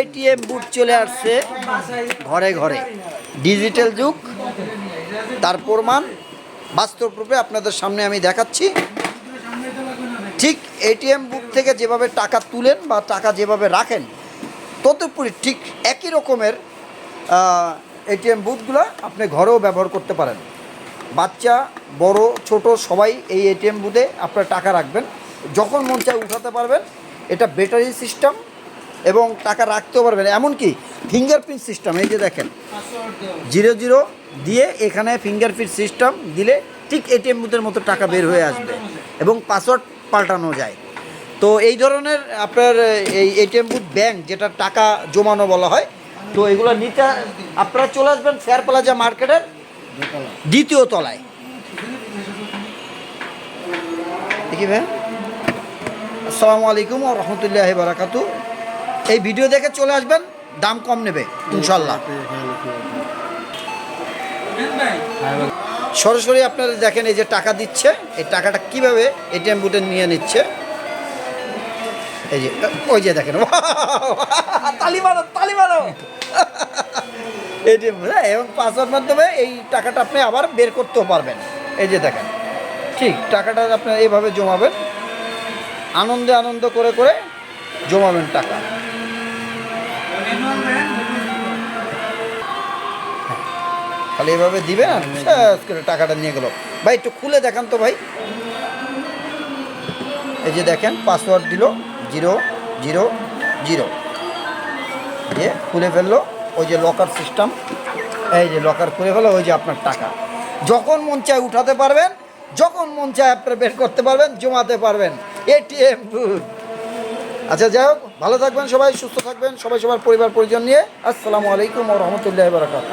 ATM booth চলে আসছে ঘরে ঘরে। ডিজিটাল যুগ, তার প্রমাণ বাস্তব রূপে আপনাদের সামনে আমি দেখাচ্ছি। ঠিক এটিএম বুথ থেকে যেভাবে টাকা তুলেন বা টাকা যেভাবে রাখেন, ততপুরি ঠিক একই রকমের এটিএম বুথগুলো আপনি ঘরেও ব্যবহার করতে পারেন। বাচ্চা, বড়, ছোট, সবাই এই এটিএম বুথে আপনার টাকা রাখবেন। যখন মন চায় উঠাতে পারবেন, এটা ব্যাটারি সিস্টেম এবং টাকা রাখতেও পারবেন। এমনকি ফিঙ্গারপ্রিন্ট সিস্টেম এই যে দেখেন, জিরো জিরো দিয়ে এখানে ফিঙ্গারপ্রিন্ট সিস্টেম দিলে ঠিক এটিএম বুথের মতো টাকা বের হয়ে আসবে এবং পাসওয়ার্ড পাল্টানো যায়। তো এই ধরনের আপনার, এই এটিএম বুথ ব্যাংক যেটা টাকা জমানো বলা হয়, তো এগুলো নিতে আপনারা চলে আসবেন ফেয়ার প্লাজা মার্কেটের দ্বিতীয় তলায়। দেখি ভাই। আসসালামু আলাইকুম ও রহমতুল্লাহ বারাকাতু এই ভিডিও দেখে চলে আসবেন, দাম কম নেবে, ইনশাল্লাহ। সরাসরি আপনারা দেখেন এই যে টাকা দিচ্ছে, এই টাকাটা কীভাবে এটিএম বুটে নিয়ে নিচ্ছে। এই যে, ওই যে দেখেন তালি মারো তালি মারো। এটিএম এবং পাসওয়ার্ড মাধ্যমে এই টাকাটা আপনি আবার বের করতেও পারবেন। এই যে দেখেন, ঠিক, টাকাটা আপনি এইভাবে জমাবেন। আনন্দে আনন্দ করে করে জমাবেন টাকা। খালি এভাবে আর শেষ করে টাকাটা নিয়ে গেল। ভাই, একটু খুলে দেখান তো ভাই। এই যে দেখেন পাসওয়ার্ড দিল, জিরো জিরো জিরো। দিয়ে খুলে ফেলল, ওই যে লকার সিস্টেম এই যে লকার খুলে ফেলো ওই যে আপনার টাকা। যখন মন চায় উঠাতে পারবেন, যখন মন চায় আপনার বের করতে পারবেন, জমাতে পারবেন। এটিএম আচ্ছা যাই হোক, ভালো থাকবেন সবাই, সুস্থ থাকবেন, সবাই সবার পরিবার পরিজন নিয়ে। আসসালামু আলাইকুম ও রহমতুল্লাহ বারাকাত